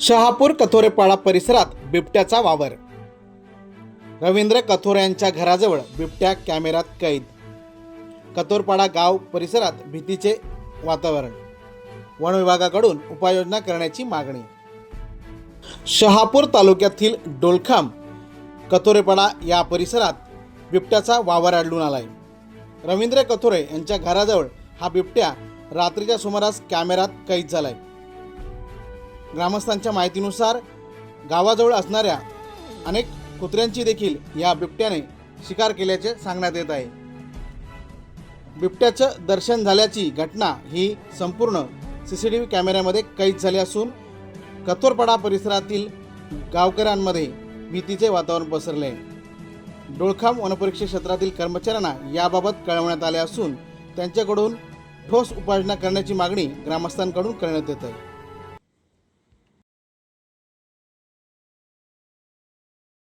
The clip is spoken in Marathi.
शहापूर कथोरेपाडा परिसरात बिबट्याचा वावर. रवींद्र कथोरे यांच्या घराजवळ बिबट्या कॅमेऱ्यात कैद. कथोरपाडा गाव परिसरात भीतीचे वातावरण. वन विभागाकडून उपाययोजना करण्याची मागणी. शहापूर तालुक्यातील डोलखाम कथोरेपाडा या परिसरात बिबट्याचा वावर आढळून आलाय. रवींद्र कथोरे यांच्या घराजवळ हा बिबट्या रात्रीच्या सुमारास कॅमेऱ्यात कैद झालाय. ग्रामस्थांच्या माहितीनुसार गावाजवळ असणाऱ्या अनेक कुत्र्यांची देखील या बिबट्याने शिकार केल्याचे सांगण्यात येत आहे. बिबट्याचं दर्शन झाल्याची घटना ही संपूर्ण सी सी टी व्ही कॅमेऱ्यामध्ये कैद झाली असून कथोरपाडा परिसरातील गावकऱ्यांमध्ये भीतीचे वातावरण पसरले आहे. डोळखाम वनपरीक्षा क्षेत्रातील कर्मचाऱ्यांना याबाबत कळवण्यात आले असून त्यांच्याकडून ठोस उपाययोजना करण्याची मागणी ग्रामस्थांकडून करण्यात येत आहे.